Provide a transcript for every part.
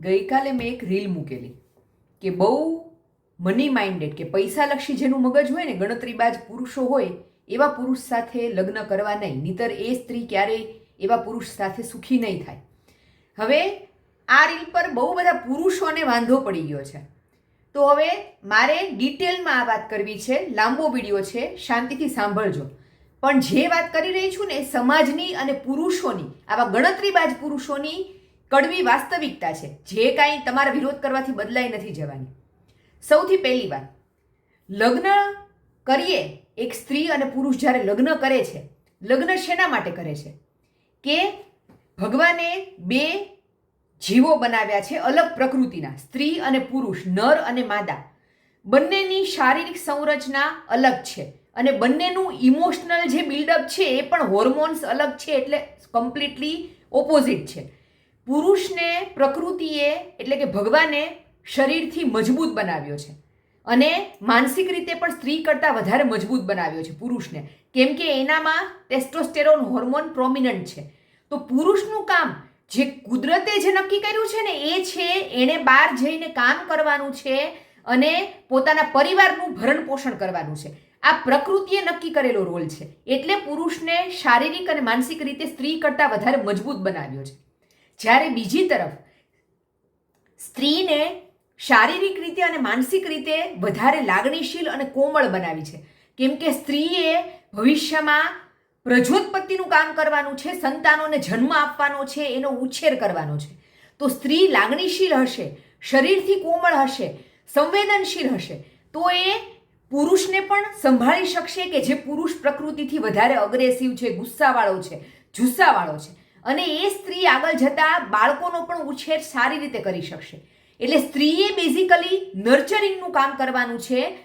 ગઈકાલે મેં એક રીલ મૂકેલી કે બહુ મની માઇન્ડેડ કે પૈસાલક્ષી જેનું મગજ હોય ને ગણતરીબાજ પુરુષો હોય, એવા પુરુષ સાથે લગ્ન કરવા નહીં. નહીતર એ સ્ત્રી ક્યારેય એવા પુરુષ સાથે સુખી નહીં થાય. હવે આ રીલ પર બહુ બધા પુરુષોને વાંધો પડી ગયો છે. તો હવે મારે ડિટેલમાં આ વાત કરવી છે. લાંબો વીડિયો છે. શાંતિથી સાંભળજો. પણ જે વાત કરી રહી છું ને સમાજની અને પુરુષોની, આવા ગણતરીબાજ પુરુષોની કડવી વાસ્તવિકતા છે. જે કાંઈ તમારા વિરોધ કરવાથી બદલાઈ નથી જવાની. સૌથી પહેલી વાત, લગ્ન કરીએ એક સ્ત્રી અને પુરુષ જ્યારે લગ્ન કરે છે, લગ્ન શેના માટે કરે છે? કે ભગવાને બે જીવો બનાવ્યા છે અલગ પ્રકૃતિના, સ્ત્રી અને પુરુષ, નર અને માદા. બંનેની શારીરિક સંરચના અલગ છે અને બંનેનું ઇમોશનલ જે બિલ્ડઅપ છે એ પણ હોર્મોન્સ અલગ છે એટલે કમ્પ્લીટલી ઓપોઝિટ છે. પુરુષને પ્રકૃતિએ, એટલે કે ભગવાને શરીરથી મજબૂત બનાવ્યો છે. અને માનસિક રીતે પણ સ્ત્રી કરતાં વધારે મજબૂત બનાવ્યો છે પુરુષને. કેમ કે એનામાં ટેસ્ટોસ્ટેરોન હોર્મોન પ્રોમિનન્ટ છે. તો પુરુષનું કામ જે કુદરતે જે નક્કી કર્યું છે ને, એ છે એણે બહાર જઈને કામ કરવાનું છે અને પોતાના પરિવારનું ભરણ પોષણ કરવાનું છે. આ પ્રકૃતિએ નક્કી કરેલો રોલ છે. એટલે પુરુષને શારીરિક અને માનસિક રીતે સ્ત્રી કરતાં વધારે મજબૂત બનાવ્યો છે. જ્યારે બીજી તરફ સ્ત્રીને શારીરિક રીતે અને માનસિક રીતે વધારે લાગણીશીલ અને કોમળ બનાવી છે. કેમ કે સ્ત્રીએ ભવિષ્યમાં પ્રજોત્પત્તિનું કામ કરવાનું છે, સંતાનોને જન્મ આપવાનો છે, એનો ઉછેર કરવાનો છે. તો સ્ત્રી લાગણીશીલ હશે, શરીરથી કોમળ હશે, સંવેદનશીલ હશે, તો એ પુરુષને પણ સંભાળી શકશે કે જે પુરુષ પ્રકૃતિથી વધારે અગ્રેસિવ છે, ગુસ્સાવાળો છે, જુસ્સાવાળો છે. અને એ સ્ત્રી આગળ જતાં બાળકોનો પણ ઉછેર સારી રીતે કરી શકશે. એટલે સ્ત્રીએ બેઝિકલી નર્ચરિંગનું કામ કરવાનું છે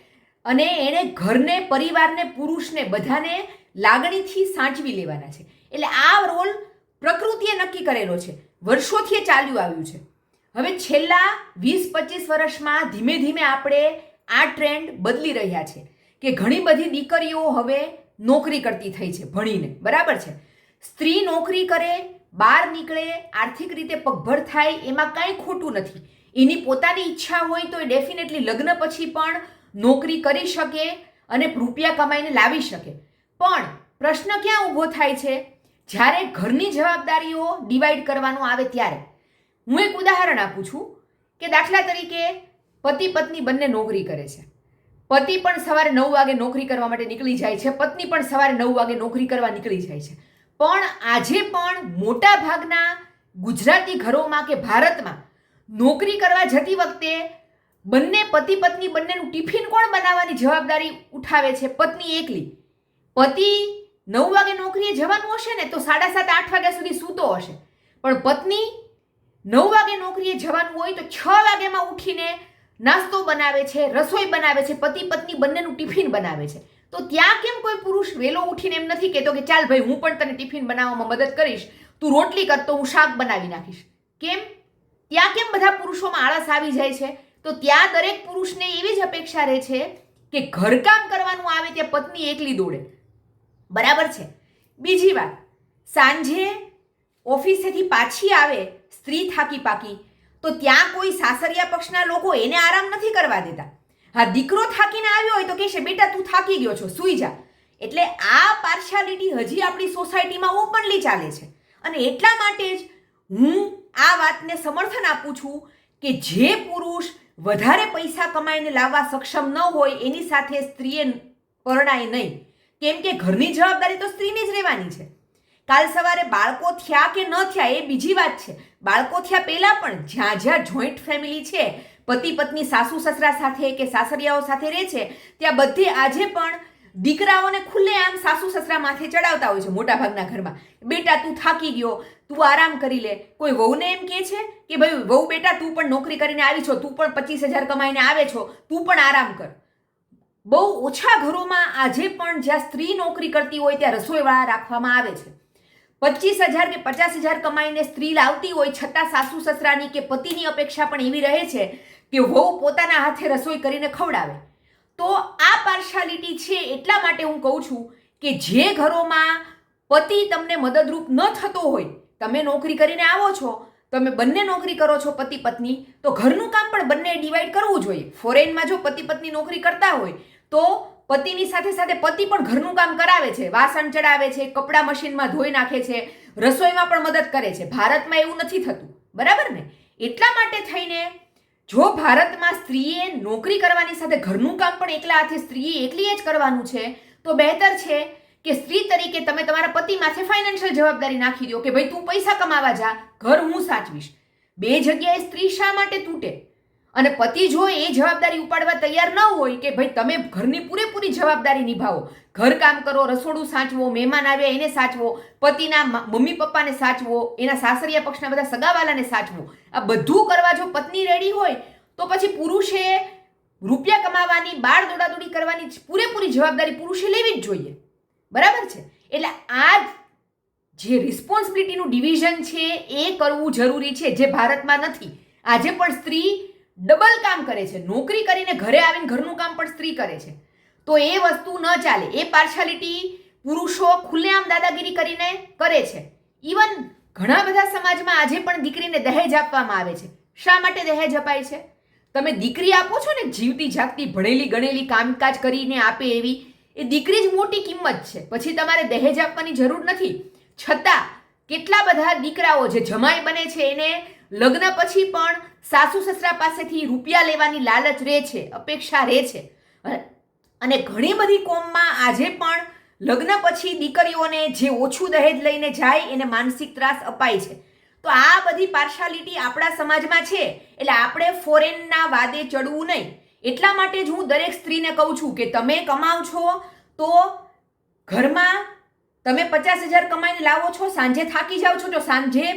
અને એણે ઘરને, પરિવારને, પુરુષને બધાને લાગણીથી સાચવી લેવાના છે. એટલે આ રોલ પ્રકૃતિએ નક્કી કરેલો છે. વર્ષોથી એ ચાલ્યું આવ્યું છે. હવે છેલ્લા વીસ પચીસ વર્ષમાં ધીમે ધીમે આપણે આ ટ્રેન્ડ બદલી રહ્યા છે. કે ઘણી બધી દીકરીઓ હવે નોકરી કરતી થઈ છે, ભણીને. બરાબર છે? સ્ત્રી નોકરી કરે, બહાર નીકળે, આર્થિક રીતે પગભર થાય, એમાં કાંઈ ખોટું નથી. એની પોતાની ઈચ્છા હોય તો એ ડેફિનેટલી લગ્ન પછી પણ નોકરી કરી શકે અને રૂપિયા કમાઈને લાવી શકે. પણ પ્રશ્ન ક્યાં ઊભો થાય છે? જ્યારે ઘરની જવાબદારીઓ ડિવાઈડ કરવાનું આવે ત્યારે. હું એક ઉદાહરણ આપું છું કે દાખલા તરીકે પતિ પત્ની બંને નોકરી કરે છે. પતિ પણ સવારે નવ વાગે નોકરી કરવા માટે નીકળી જાય છે, પત્ની પણ સવારે નવ વાગે નોકરી કરવા નીકળી જાય છે. પણ આજે પણ મોટા ભાગના ગુજરાતી ઘરોમાં કે ભારતમાં નોકરી કરવા જતી વખતે બંને પતિ પત્ની બંનેનું ટિફિન કોણ બનાવવાની જવાબદારી ઉઠાવે છે? પત્ની એકલી. પતિ નવ વાગે નોકરીએ જવાનું હશે ને તો સાડા સાત, આઠ વાગ્યા સુધી સૂતો હશે. પણ પત્ની નવ વાગે નોકરીએ જવાનું હોય તો છ વાગ્યામાં ઉઠીને નાસ્તો બનાવે છે, રસોઈ બનાવે છે, પતિ પત્ની બંનેનું ટિફિન બનાવે છે. તો ત્યાં કેમ કોઈ પુરુષ વહેલો ઉઠીને એમ નથી કહેતો કે ચાલ ભાઈ, હું પણ તને ટિફિન બનાવવામાં મદદ કરીશ, તું રોટલી કરતો હું શાક બનાવી નાખીશ. કેમ? ત્યાં કેમ બધા પુરુષોમાં આળસ આવી જાય છે? તો ત્યાં દરેક પુરુષને એવી જ અપેક્ષા રહે છે કે ઘરકામ કરવાનું આવે ત્યાં પત્ની એકલી દોડે. બરાબર છે? બીજી વાત, સાંજે ઓફિસેથી પાછી આવે, સ્ત્રી થાકી પાકી, તો ત્યાં કોઈ સાસરિયા પક્ષના લોકો એને આરામ નથી કરવા દેતા. હા, દીકરો થાકીને આવ્યો હોય તો કહેશે, બેટા, તું થાકી ગયો છો, સૂઈ જા. એટલે આ પાર્શિયાલિટી હજી આપણી સોસાયટીમાં ઓપનલી ચાલે છે. અને એટલા માટે જ હું આ વાતને સમર્થન આપું છું કે જે પુરુષ વધારે પૈસા કમાઈને લાવવા સક્ષમ ન હોય, એની સાથે સ્ત્રીએ પરણાય નહીં. કેમ કે ઘરની જવાબદારી તો સ્ત્રીની જ રહેવાની છે. કાલ સવારે બાળકો થયા કે ન થયા એ બીજી વાત છે. બાળકો થયા પહેલાં પણ જ્યાં જ્યાં જોઈન્ટ ફેમિલી છે પતિ પત્ની સાસુ સસરા સાથે કે સાસરિયાઓ સાથે રહે છે, ત્યાં બધે આજે પણ દીકરાઓને ખુલ્લે આમ સાસુ સસરા માથે ચડાવતા હોય છે મોટા ભાગના ઘરમાં. બેટા, તું થાકી ગયો, તું આરામ કરી લે. કોઈ વહુને એમ કહે છે કે ભાઈ, વહુ બેટા, તું પણ નોકરી કરીને આવી છો, તું પણ પચીસ હજાર કમાઈને આવે છો, તું પણ આરામ કર. બહુ ઓછા ઘરોમાં આજે પણ જ્યાં સ્ત્રી નોકરી કરતી હોય ત્યાં રસોઈવાળા રાખવામાં આવે છે. પચીસ હજાર કે પચાસ હજાર કમાઈને સ્ત્રી લાવતી હોય છતાં સાસુ સસરાની કે પતિની અપેક્ષા પણ એવી રહે છે કે વહુ પોતાના હાથે રસોઈ કરીને ખવડાવે. તો આ પાર્શાલિટી છે એટલા માટે હું કહું છું કે જે ઘરોમાં પતિ તમને મદદરૂપ ન થતો હોય, તમે નોકરી કરીને આવો છો, તમે બંને નોકરી કરો છો પતિ પત્ની, તો ઘરનું કામ પણ બંને ડિવાઈડ કરવું જોઈએ. ફોરેનમાં જો પતિ પત્ની નોકરી કરતા હોય, તો પતિની સાથે સાથે પતિ પણ ઘરનું કામ કરાવે છે. વાસણ ચડાવે છે, કપડાં મશીનમાં ધોઈ નાખે છે, રસોઈમાં પણ મદદ કરે છે. ભારતમાં એવું નથી થતું. બરાબર ને? એટલા માટે થઈને જો ભારતમાં સ્ત્રીએ નોકરી કરવાની સાથે ઘરનું કામ પણ એકલા હાથે સ્ત્રીએ એકલીએ જ કરવાનું છે, તો બહેતર છે કે સ્ત્રી તરીકે તમે તમારા પતિ માથે ફાઇનાન્શિયલ જવાબદારી નાખી દો કે ભાઈ તું પૈસા કમાવા જા, ઘર હું સાચવીશ. બે જગ્યાએ સ્ત્રી શા માટે તૂટે? અને પતિ જો એ જવાબદારી ઉપાડવા તૈયાર ન હોય કે ભાઈ તમે ઘરની પૂરેપૂરી જવાબદારી નિભાવો, ઘર કામ કરો, રસોડું સાચવો, મહેમાન આવ્યા એને સાચવો, પતિના મમ્મી પપ્પાને સાચવો, એના સાસરિયા પક્ષના બધા સગાવાલાને સાચવો, આ બધું કરવા જો પત્ની રેડી હોય, તો પછી પુરુષે રૂપિયા કમાવાની, બાળ દોડાદોડી કરવાની પૂરેપૂરી જવાબદારી પુરુષે લેવી જ જોઈએ. બરાબર છે? એટલે આ જે રિસ્પોન્સિબિલિટીનું ડિવિઝન છે એ કરવું જરૂરી છે, જે ભારતમાં નથી. આજે પણ સ્ત્રી ડબલ કામ કરે છે. નોકરી કરીને ઘરે આવીને ઘરનું કામ પણ સ્ત્રી કરે છે. તો એ વસ્તુ ન ચાલે. એ પાર્શિયાલિટી પુરુષો ખુલ્લેઆમ દાદાગીરી કરીને કરે છે. ઇવન ઘણા બધા સમાજમાં આજે પણ દીકરીને દહેજ આપવામાં આવે છે. શા માટે દહેજ અપાય છે? તમે દીકરી આપો છો ને, જીવતી જાગતી ભણેલી ગણેલી કામકાજ કરીને આપે એવી, એ દીકરી જ મોટી કિંમત છે. પછી તમારે દહેજ આપવાની જરૂર નથી. છતાં કેટલા બધા દીકરાઓ જે જમાઈ બને છે એને લગ્ન પછી પણ સાસુ સસરા પાસેથી રૂપિયા લેવાની લાલચ રહે છે, અપેક્ષા રહે છે. અને ઘણી બધી કોમમાં આજે પણ લગ્ન પછી દીકરીઓને જે ઓછું દહેજ લઈને જાય, એને માનસિક ત્રાસ અપાય છે. તો આ બધી પાર્શાલિટી આપણા સમાજમાં છે, એટલે આપણે ફોરેનના વાદે ચડવું નહીં. એટલા માટે જ હું દરેક સ્ત્રીને કહું છું કે તમે કમાવ છો તો ઘરમાં તમે પચાસ હજાર કમાઈને લાવો છો, સાંજે થાકી જાઓ છો, તો સાંજે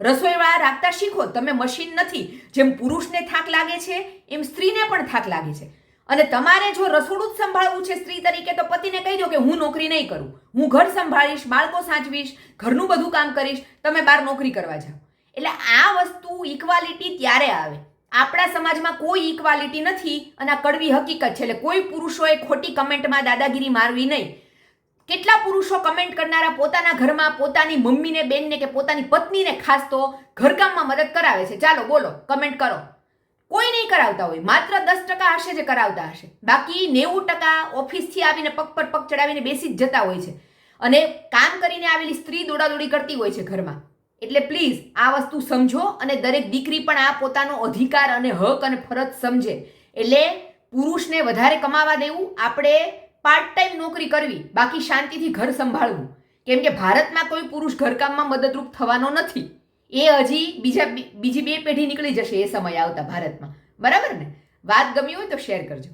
રસોઈવાળા રાખતા શીખો, તમે મશીન નથી. જેમ પુરુષને થાક લાગે છે, એમ સ્ત્રીને પણ થાક લાગે છે. અને તમારે જો રસોડું જ સંભાળવું છે સ્ત્રી તરીકે, તો પતિને કહી દો કે હું નોકરી નહીં કરું. હું ઘર સંભાળીશ, બાળકો સાચવીશ, ઘરનું બધું કામ કરીશ, તમે બહાર નોકરી કરવા જાઓ. એટલે આ વસ્તુ ઇક્વાલિટી ત્યારે આવે. આપણા સમાજમાં કોઈ ઇક્વાલિટી નથી અને આ કડવી હકીકત છે. એટલે કોઈ પુરુષોએ ખોટી કમેન્ટમાં દાદાગીરી મારવી નહીં. કેટલા પુરુષો કમેન્ટ કરનારા પોતાના ઘરમાં, પોતાની મમ્મીને, બેનને કે પોતાની પત્નીને ખાસ તો ઘરકામમાં મદદ કરાવે છે. ચાલો બોલો કમેન્ટ કરો. કોઈ નહીં કરાવતા હોય, માત્ર દસ ટકા હશે જે કરાવતા હશે. બાકી નેવું ટકા ઓફિસથી આવીને પગ પર પગ ચડાવીને બેસી જ જતા હોય છે. અને કામ કરીને આવેલી સ્ત્રી દોડાદોડી કરતી હોય છે ઘરમાં. એટલે પ્લીઝ આ વસ્તુ સમજો અને દરેક દીકરી પણ આ પોતાનો અધિકાર અને હક અને ફરજ સમજે. એટલે પુરુષને વધારે કમાવા દેવું, આપણે પાર્ટ ટાઈમ નોકરી કરવી, બાકી શાંતિથી ઘર સંભાળવું. કેમ કે ભારતમાં કોઈ પુરુષ ઘરકામમાં મદદરૂપ થવાનો નથી. એ હજી બીજા બીજી બે પેઢી નીકળી જશે એ સમય આવતા ભારતમાં. બરાબર ને? વાત ગમી હોય તો શેર કરજો.